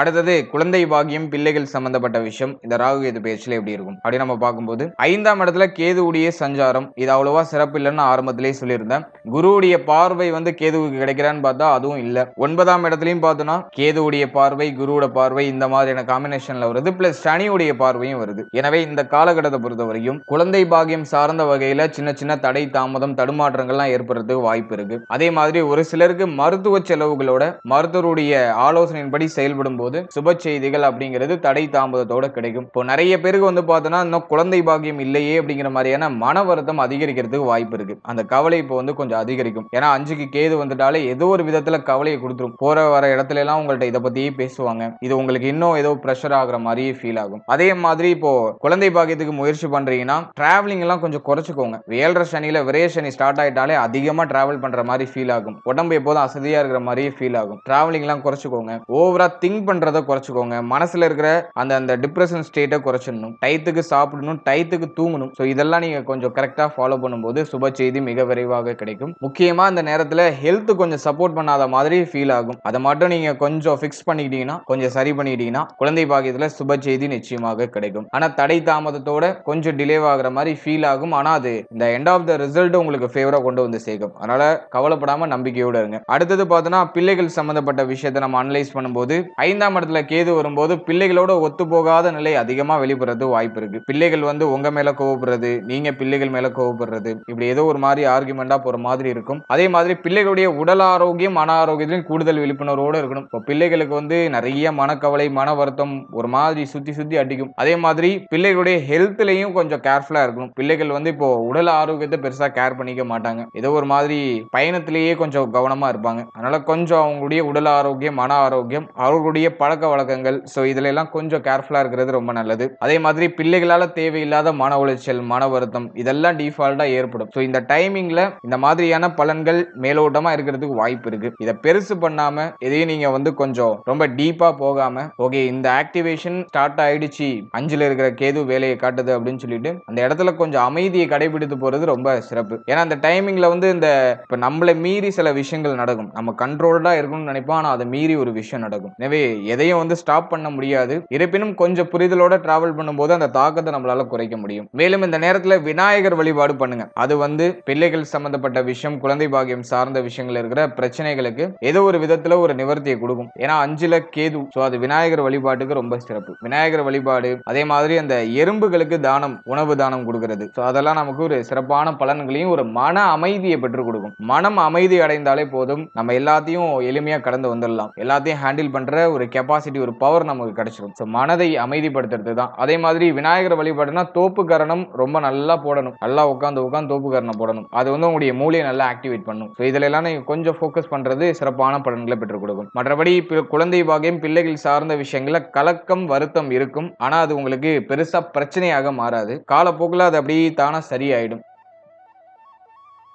அடுத்தது குழந்தை பாக்கியம் பிள்ளைகள் சம்பந்தப்பட்ட விஷயம். இந்த ராகு கேது பேச்சில் எப்படி இருக்கும்? அப்படி நம்ம பார்க்கும்போது ஐந்தாம் இடத்துல கேதுவுடைய சஞ்சாரம். இது அவ்வளவா சிறப்பு இல்லைன்னு ஆரம்பத்திலே சொல்லியிருந்தேன். குருவுடைய பார்வை வந்து கேதுவுக்கு கிடைக்கிறான்னு பார்த்தா அதுவும் இல்லை. ஒன்பதாம் இடத்துலையும் பார்த்தோம்னா கேதுவுடைய பார்வை குருவோட பார்வை இந்த மாதிரியான காம்பினேஷன்ல வருது. பிளஸ் சனியுடைய பார்வையும் வருது. எனவே இந்த காலகட்டத்தை பொறுத்த வரைக்கும் குழந்தை பாக்கியம் சார்ந்த வகையில சின்ன சின்ன தடை தாமதம் தடுமாற்றங்கள்லாம் ஏற்படுறதுக்கு வாய்ப்பு இருக்கு. அதே மாதிரி ஒரு சிலருக்கு மருத்துவ செலவுகளோட மருத்துவருடைய ஆலோசனையின்படி செயல்படும் போது சுப செய்திகள் அப்படிங்கிறது தடை தாமதத்தோட கிடைக்கும். இப்போ நிறைய பேருக்கு வந்து பார்த்தோன்னா இன்னும் குழந்தை பாக்கியம் இல்லையே அப்படிங்கிற மாதிரியான மன வருத்தம் அதிகரிக்கிறதுக்கு வாய்ப்பு இருக்கு. அந்த கவலை இப்போ வந்து கொஞ்சம் அதிகரிக்கும். ஏன்னா அஞ்சுக்கு கேது வந்துட்டாலே ஏதோ ஒரு விதத்துல கவலையை கொடுத்துரும். போற வர இடத்துல எல்லாம் உங்கள்ட்ட இதை பத்தியே பேசுவாங்க. இது உங்களுக்கு இன்னும் ஏதோ ப்ரெஷர் ஆகுற மாதிரியே ஃபீல் ஆகும். அதே மாதிரி இப்போ குழந்தை பாக்கியத்துக்கு முயற்சி பண்றீங்கன்னா டிராவலிங் எல்லாம் கொஞ்சம் குறைச்சிக்கோங்க. ஏழரை சனியில விரைய சனி ஸ்டார்ட் ஆயிட்டாலே அதிகமா டிராவல் பண்ற மாதிரி ஃபீல் ஆகும். உடம்பு எப்போதும் அசதியா இருக்கிற மாதிரியே ஃபீல் ஆகும். டிராவலிங் எல்லாம் குறைச்சிக்கோங்க. ஓவரா திங்க் பண்றத குறைச்சிக்கோங்க. மனசில் இருக்கிற அந்த அந்த டிப்ரெஷன் ஸ்டேட்டை குறைச்சிடணும். டயத்துக்கு சாப்பிடணும் டயத்துக்கு தூங்கணும். ஸோ இதெல்லாம் நீங்கள் கொஞ்சம் கரெக்டாக ஃபாலோ பண்ணும்போது சுப செய்தி மிக விரைவாக கிடைக்கும். முக்கியமாக அந்த நேரத்தில் ஹெல்த் கொஞ்சம் சப்போர்ட் பண்ணாத மாதிரி ஃபீல் ஆகும். அதை மட்டும் நீங்கள் கொஞ்சம் ஃபிக்ஸ் பண்ணிக்கிட்டீங்கன்னா கொஞ்சம் சரி பண்ணிக்கிட்டீங்கன்னா குழந்தை பாக்கியத்தில் சுப செய்தி நிச்சயமாக கிடைக்கும். ஆனால் தடை தாமதத்தோட கொஞ்சம் டிலே ஆகிற மாதிரி ஃபீல் ஆகும். ஆனால் அது இந்த எண்ட் ஆஃப் த ரிசல்ட் உங்களுக்கு ஃபேவராக கொண்டு வந்து சேர்க்கும். அதனால கவலைப்படாமல் நம்பிக்கையோடு இருங்க. அடுத்தது பார்த்தோன்னா பிள்ளைகள் சம்மந்தப்பட்ட விஷயத்தை நம்ம அனலைஸ் பண்ணும்போது ஐந்தாம் இடத்துல கேது வரும்போது பிள்ளைகளோட ஒத்து போகாத நிலை அதிகமாக வெளிப்படுறது வாய்ப்பு இருக்கு. பிள்ளைகள் வந்து உங்க மேல கோவப்படுறது நீங்க பிள்ளைகள் மேல கோவப்படுறது இப்படி ஏதோ ஒரு மாதிரி ஆர்குமெண்டா போற மாதிரி இருக்கும். அதே மாதிரி பிள்ளைகளுடைய உடல் ஆரோக்கியம் மன ஆரோக்கியத்திலும் கூடுதல் விழிப்புணர்வோடு இருக்கணும். இப்போ பிள்ளைகளுக்கு வந்து நிறைய மனக்கவலை மன வருத்தம் ஒரு மாதிரி சுத்தி சுத்தி அடிக்கும். அதே மாதிரி பிள்ளைகளுடைய ஹெல்த்லயும் கொஞ்சம் கேர்ஃபுல்லா இருக்கணும். பிள்ளைகள் வந்து இப்போ உடல் ஆரோக்கியத்தை பெருசா கேர் பண்ணிக்க மாட்டாங்க. ஏதோ ஒரு மாதிரி பயணத்திலேயே கொஞ்சம் கவனமா இருப்பாங்க. அதனால கொஞ்சம் அவங்களுடைய உடல் ஆரோக்கியம் மன ஆரோக்கியம் அவர்களுடைய பழக்க வழக்கங்கள். ஸோ இதுல எல்லாம் கொஞ்சம் கேர்ஃபுல்லாக இருக்கிறது ரொம்ப நல்லது. அதே மாதிரி பிள்ளைகளால் தேவையில்லாத மன உளைச்சல் மன வருத்தம் இதெல்லாம் டிஃபால்ட்டாக ஏற்படும். ஸோ இந்த டைமிங்கில் இந்த மாதிரியான பலன்கள் மேலோட்டமாக இருக்கிறதுக்கு வாய்ப்பு இருக்கு. இதை பெருசு பண்ணாமல் எதையும் நீங்கள் வந்து கொஞ்சம் ரொம்ப டீப்பாக போகாமல் ஓகே இந்த ஆக்டிவேஷன் ஸ்டார்ட் ஆயிடுச்சு அஞ்சில் இருக்கிற கேது வேலையை காட்டுது அப்படின்னு சொல்லிட்டு அந்த இடத்துல கொஞ்சம் அமைதியை கடைபிடித்து போகிறது ரொம்ப சிறப்பு. ஏன்னா அந்த டைமிங்கில் வந்து இந்த இப்போ நம்மளை மீறி சில விஷயங்கள் நடக்கும். நம்ம கண்ட்ரோல்டாக இருக்கணும்னு நினைப்போம் ஆனால் அதை மீறி ஒரு விஷயம் நடக்கும். எனவே எதையும் வந்து ஸ்டாப் பண்ண முடியாது. இருப்பினும் கொஞ்சம் புரிதலோட டிராவல் பண்ணும்போது அந்த தாக்கத்தை நம்மளால குறைக்க முடியும். மேலும் இந்த நேரத்துல விநாயகர் வழிபாடு பண்ணுங்க. அது வந்து பிள்ளைகள் சம்பந்தப்பட்ட விஷயம் குழந்தை பாகியம் சார்ந்த விஷயங்கள் இருக்கிற பிரச்சனைகளுக்கு ஏதோ ஒரு விதத்துல ஒரு நிவர்த்தியை கொடுக்கும். ஏன்னா அஞ்சுல கேது. ஸோ அது விநாயகர் வழிபாட்டுக்கு ரொம்ப சிறப்பு. விநாயகர் வழிபாடு அதே மாதிரி அந்த எறும்புகளுக்கு தானம் உணவு தானம் கொடுக்கிறது. ஸோ அதெல்லாம் நமக்கு ஒரு சிறப்பான பலன்களையும் ஒரு மன அமைதியை பெற்றுக் கொடுக்கும். மனம் அமைதி அடைந்தாலே போதும். நம்ம எல்லாத்தையும் எளிமையா கடந்து வந்துடலாம். எல்லாத்தையும் ஹேண்டில் பண்ற ஒரு கெப்பாசிட்டி ஒரு பவர் நமக்கு கிடைச்சிடும் ஸோ மனதை அமைதிப்படுத்துறது தான் அதே மாதிரி விநாயகர் வழிபாடுனா தோப்பு கரணம் ரொம்ப நல்லா போடணும். நல்லா உட்காந்து உட்காந்து தோப்பு கரணம் போடணும். அது வந்து உங்களுடைய மூளையை நல்லா ஆக்டிவேட் பண்ணும். ஸோ இதில் எல்லாம் நீங்கள் கொஞ்சம் ஃபோக்கஸ் பண்ணுறது சிறப்பான பலன்களை பெற்றுக் கொடுக்கும். மற்றபடி குழந்தை பாகியம் பிள்ளைகள் சார்ந்த விஷயங்கள கலக்கம் வருத்தம் இருக்கும். ஆனால் அது உங்களுக்கு பெருசாக பிரச்சனையாக மாறாது. காலப்போக்கில் அது அப்படியே தானாக சரியாயிடும்.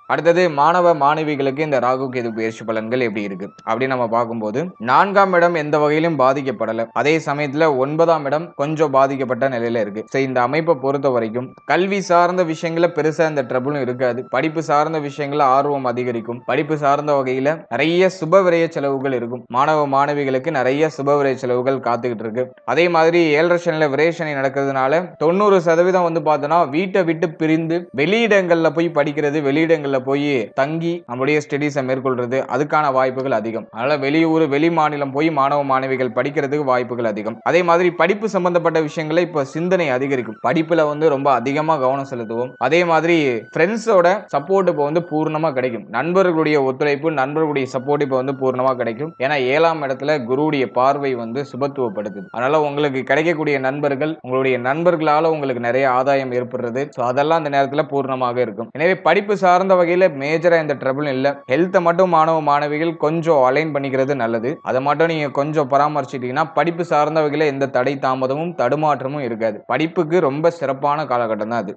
அடுத்தது மாணவ மாணவிகளுக்கு இந்த ராகு கேது பயிற்சி பலன்கள் எப்படி இருக்கு? அப்படின்னு நம்ம பார்க்கும்போது நான்காம் இடம் எந்த வகையிலும் பாதிக்கப்படல. அதே சமயத்துல ஒன்பதாம் இடம் கொஞ்சம் பாதிக்கப்பட்ட நிலையில இருக்கு. ஸோ இந்த அமைப்பை பொறுத்த வரைக்கும் கல்வி சார்ந்த விஷயங்கள பெருசா இந்த ட்ரபுளும் இருக்காது. படிப்பு சார்ந்த விஷயங்கள ஆர்வம் அதிகரிக்கும். படிப்பு சார்ந்த வகையில நிறைய சுப விரய செலவுகள் இருக்கும். மாணவ மாணவிகளுக்கு நிறைய சுப விரய செலவுகள் காத்துக்கிட்டு இருக்கு. அதே மாதிரி ஏழரை சனில விரேஷனை நடக்கிறதுனால தொண்ணூறு சதவீதம் வந்து பார்த்தோன்னா வீட்டை விட்டு பிரிந்து வெளியிடங்கள்ல போய் படிக்கிறது வெளியிடங்கள்ல போய் தங்கி நம்முடைய ஸ்டடீஸை மேற்கொள்றது அதுக்கான வாய்ப்புகள் அதிகம். அதனால வெளியூர் வெளி மாநிலம் போய் மாணவ மாணவிகள் படிக்கிறதுக்கு வாய்ப்புகள் அதிகம். அதே மாதிரி படிப்பு சம்பந்தப்பட்ட விஷயங்களை இப்போ சிந்தனை அதிகரிக்கும். படிப்புல வந்து ரொம்ப அதிகமாக கவனம் செலுத்துவோம். அதே மாதிரி ஃப்ரெண்ட்ஸோட சப்போர்ட் இப்போ வந்து பூர்ணமாக கிடைக்கும். நண்பர்களுடைய ஒத்துழைப்பு நண்பர்களுடைய சப்போர்ட் இப்போ வந்து பூர்ணமா கிடைக்கும். ஏன்னா ஏழாம் இடத்துல குருவுடைய பார்வை வந்து சுபத்துவப்படுத்துது. அதனால உங்களுக்கு கிடைக்கக்கூடிய நண்பர்கள் உங்களுடைய நண்பர்களால் உங்களுக்கு நிறைய ஆதாயம் ஏற்படுறது. ஸோ அதெல்லாம் அந்த நேரத்தில் பூர்ணமாக இருக்கும். எனவே படிப்பு சார்ந்த வகையில் மேஜராக எந்த ட்ரபிளும் இல்லை. ஹெல்த்தை மட்டும் மாணவ மாணவிகள் கொஞ்சம் அலைன் பண்ணிக்கிறது நல்லது. அதை மட்டும் நீங்கள் கொஞ்சம் பராமரிச்சிட்டீங்கன்னா படிப்பு சார்ந்த வகையில் எந்த தடை தாமதமும் தடுமாற்றமும் இருக்காது. படிப்புக்கு ரொம்ப சிறப்பான காலகட்டம் தான் அது.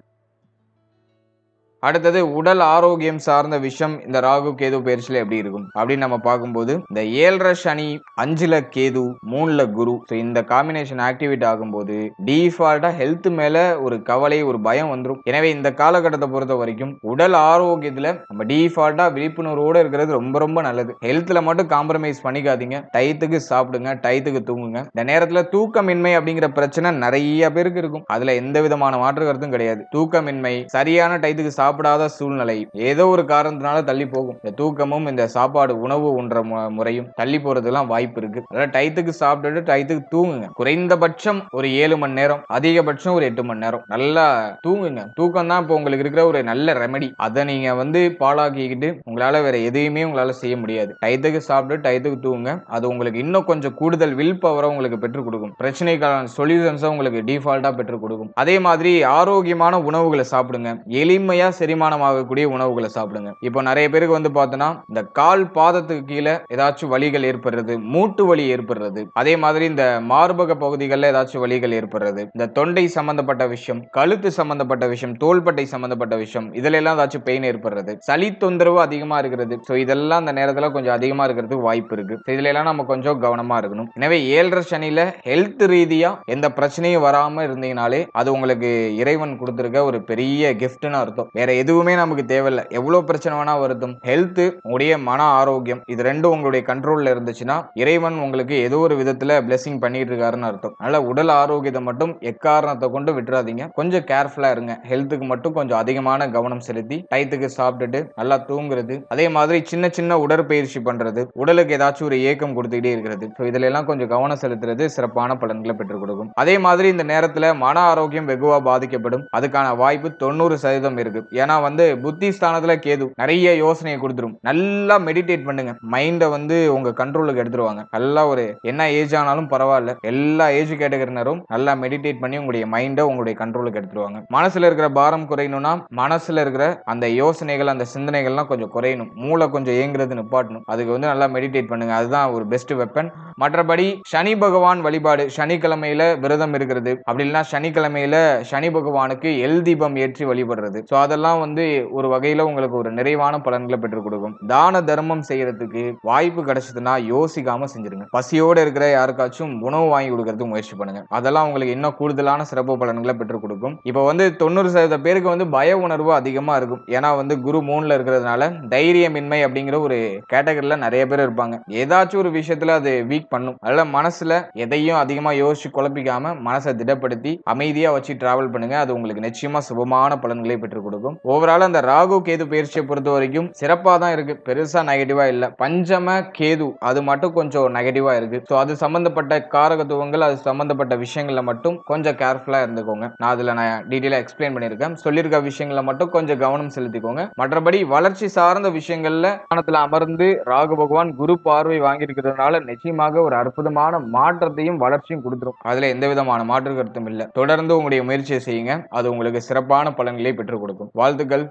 அடுத்தது உடல் ஆரோக்கியம் சார்ந்த விஷயம் இந்த ராகு கேது பயிற்சியில எப்படி இருக்கும்? அப்படின்னு நம்ம பார்க்கும்போது இந்த ஏழரை சனி அஞ்சுல கேது மூணுல குரு ஸோ இந்த காம்பினேஷன் ஆக்டிவேட் ஆகும்போது டிஃபால்ட்டா ஹெல்த் மேல ஒரு கவலை ஒரு பயம் வந்துடும் எனவே இந்த காலகட்டத்தை பொறுத்த வரைக்கும் உடல் ஆரோக்கியத்துல நம்ம டிஃபால்ட்டா விழிப்புணர்வோடு இருக்கிறது ரொம்ப ரொம்ப நல்லது. ஹெல்த்ல மட்டும் காம்ப்ரமைஸ் பண்ணிக்காதீங்க. டயத்துக்கு சாப்பிடுங்க டயத்துக்கு தூங்குங்க. இந்த நேரத்துல தூக்கமின்மை அப்படிங்கிற பிரச்சனை நிறைய பேருக்கு இருக்கும். அதுல எந்த விதமான மாற்று கருத்தும் கிடையாது. தூக்கமின்மை சரியான டயத்துக்கு சாப்பிடாத சூழ்நிலை. ஏதோ ஒரு காரணத்தினால தள்ளி போகும். இந்த தூக்கமும் இந்த சாப்பாடு உணவு உண்ற மு- முறையும் தள்ளி போறதுலாம் வாய்ப்பு இருக்கு. அதனால டயத்துக்கு சாப்பிட்டுட்டு டயத்துக்கு தூங்குங்க. குறைந்தபட்சம் ஒரு ஏழு மணி நேரம் அதிகபட்சம் ஒரு எட்டு மணி நேரம். நல்லா தூங்குங்க. தூக்கம் தான் இப்போ உங்களுக்கு இருக்கிற ஒரு நல்ல ரெமெடி அதை நீங்க வந்து பாழாக்கிக்கிட்டு உங்களால வேற எதையுமே உங்களால செய்ய முடியாது. டயத்துக்கு சாப்பிட்டு டயத்துக்கு தூங்குங்க. அது உங்களுக்கு இன்னும் கொஞ்சம் கூடுதல் வில் பவரை உங்களுக்கு பெற்றுக் கொடுக்கும். பிரச்சனைக்கான சொல்யூஷன்ஸை உங்களுக்கு டிஃபால்ட்டா பெற்றுக் கொடுக்கும். அதே மாதிரி ஆரோக்கியமான உணவுகளை சாப்பிடுங்க. எளிமையா செரிமானம் ஆகக்கூடிய உணவுகளை சாப்பிடுங்க. இப்போ நிறைய பேருக்கு வந்து பார்த்தோன்னா இந்த கால் பாதத்துக்கு கீழே ஏதாச்சும் வலிகள் ஏற்படுறது மூட்டு வலி ஏற்படுறது அதே மாதிரி இந்த மார்பக பகுதிகளில் ஏதாச்சும் வலிகள் ஏற்படுறது இந்த தொண்டை சம்பந்தப்பட்ட விஷயம் கழுத்து சம்பந்தப்பட்ட விஷயம் தோள்பட்டை சம்பந்தப்பட்ட விஷயம் இதுல எல்லாம் ஏதாச்சும் பெயின் ஏற்படுறது. சளி தொந்தரவு அதிகமா இருக்கிறது. ஸோ இதெல்லாம் அந்த நேரத்தில் கொஞ்சம் அதிகமா இருக்கிறதுக்கு வாய்ப்பு இருக்கு. இதுல எல்லாம் நம்ம கொஞ்சம் கவனமா இருக்கணும். எனவே ஏழரை சனியில ஹெல்த் ரீதியா எந்த பிரச்சனையும் வராம இருந்தீங்கனாலே அது உங்களுக்கு இறைவன் கொடுத்துருக்க ஒரு பெரிய கிஃப்ட்னு அர்த்தம். வேற எதுவுமே நமக்கு தேவையில்லை. எவ்வளவு பிரச்சனை வேணா வருதும். ஹெல்த் உடைய மன ஆரோக்கியம் இது ரெண்டும் உங்களுடைய கண்ட்ரோல்ல இருந்துச்சுன்னா இறைவன் உங்களுக்கு ஏதோ ஒரு விதத்துல பிளெஸிங் பண்ணிட்டு இருக்காருன்னு அர்த்தம். அதனால உடல் ஆரோக்கியத்தை மட்டும் எக்காரணத்தை கொண்டு விட்டுறாதீங்க. கொஞ்சம் கேர்ஃபுல்லா இருங்க. ஹெல்த்துக்கு மட்டும் கொஞ்சம் அதிகமான கவனம் செலுத்தி டயத்துக்கு சாப்பிட்டுட்டு நல்லா தூங்குறது. அதே மாதிரி சின்ன சின்ன உடற்பயிற்சி பண்றது. உடலுக்கு ஏதாச்சும் ஒரு ஏக்கம் கொடுத்துக்கிட்டே இருக்கிறது. ஸோ இதுல எல்லாம் கொஞ்சம் கவனம் செலுத்துறது சிறப்பான பலன்களை பெற்றுக் கொடுக்கும். அதே மாதிரி இந்த நேரத்துல மன ஆரோக்கியம் வெகுவா பாதிக்கப்படும். அதுக்கான வாய்ப்பு தொண்ணூறு சதவீதம் இருக்கு. ஏன்னா வந்து புத்தி ஸ்தானத்துல கேது நிறைய யோசனையை கொடுத்துரும். நல்லா மெடிடேட் பண்ணுங்க. மைண்டை வந்து உங்க கண்ட்ரோலுக்கு எடுத்துருவாங்க. நல்லா ஒரு என்ன ஏஜ் ஆனாலும் பரவாயில்ல. எல்லா ஏஜ் கேட்டகரினரும் நல்லா மெடிடேட் பண்ணி உங்களுடைய மைண்டை உங்களுடைய கண்ட்ரோலுக்கு எடுத்துருவாங்க. மனசுல இருக்கிற பாரம் குறையணும்னா மனசுல இருக்கிற அந்த யோசனைகள் அந்த சிந்தனைகள்லாம் கொஞ்சம் குறையணும். மூளை கொஞ்சம் ஏங்குறது நிப்பாட்டணும். அதுக்கு வந்து நல்லா மெடிடேட் பண்ணுங்க. அதுதான் ஒரு பெஸ்ட் வெப்பன் மற்றபடி சனி பகவான் வழிபாடு சனிக்கிழமையில விரதம் இருக்கிறது. அப்படி இல்லைன்னா சனிக்கிழமையில சனி பகவானுக்கு எல் தீபம் ஏற்றி வழிபடுறது. ஸோ அதெல்லாம் வந்து ஒரு வகையில உங்களுக்கு ஒரு நிறைவான பலன்களை பெற்றுக் கொடுக்கும். தான தர்மம் செய்யறதுக்கு வாய்ப்பு கிடைச்சதுன்னா யோசிக்காம செஞ்சிருங்க. பசியோட இருக்கிற யாருக்காச்சும் உணவு வாங்கி கொடுக்கறதுக்கு முயற்சி பண்ணுங்க. அதெல்லாம் உங்களுக்கு இன்னும் கூடுதலான சிறப்பு பலன்களை பெற்றுக் கொடுக்கும். இப்போ வந்து தொண்ணூறு சதவீத பேருக்கு வந்து பய உணர்வு அதிகமா இருக்கும். ஏன்னா வந்து குரு மூணுல இருக்கிறதுனால தைரியமின்மை அப்படிங்கிற ஒரு கேட்டகரியில் நிறைய பேர் இருப்பாங்க. ஏதாச்சும் ஒரு விஷயத்துல அது வீக் பண்ணும். அதில் மனசுல எதையும் அதிகமா யோசிச்சு குழப்பிக்காம மனசை திடப்படுத்தி அமைதியா வச்சு டிராவல் பண்ணுங்க. அது உங்களுக்கு நிச்சயமா சுபமான பலன்களை பெற்றுக் கொடுக்கும். ஓவரால் அந்த ராகு கேது பயிற்சியை பொறுத்த வரைக்கும் சிறப்பாக தான் இருக்கு. பெருசா நெகட்டிவாக இல்ல. பஞ்சம கேது அது மட்டும் கொஞ்சம் நெகட்டிவாக இருக்கு. ஸோ அது சம்மந்தப்பட்ட காரகத்துவங்கள் அது சம்மந்தப்பட்ட விஷயங்களில் மட்டும் கொஞ்சம் கேர்ஃபுல்லா இருந்துக்கோங்க. நான் அதுல நான் டீட்டெயிலா எக்ஸ்பிளைன் பண்ணியிருக்கேன். சொல்லியிருக்க விஷயங்களை மட்டும் கொஞ்சம் கவனம் செலுத்திக்கோங்க. மற்றபடி வளர்ச்சி சார்ந்த விஷயங்கள்ல வானத்துல அமர்ந்து ராகு பகவான் குரு பார்வை வாங்கியிருக்கிறதுனால நிச்சயமாக ஒரு அற்புதமான மாற்றத்தையும் வளர்ச்சியும் கொடுத்துரும். அதுல எந்த விதமான மாற்று கருத்தும் இல்லை. தொடர்ந்து உங்களுடைய முயற்சியை செய்யுங்க. அது உங்களுக்கு சிறப்பான பலன்களை பெற்றுக் கொடுக்கும். வாழ்த்துக்கள்.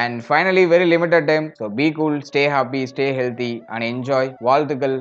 And finally very limited time so be cool stay happy stay healthy and enjoy வாழ்த்துக்கள்.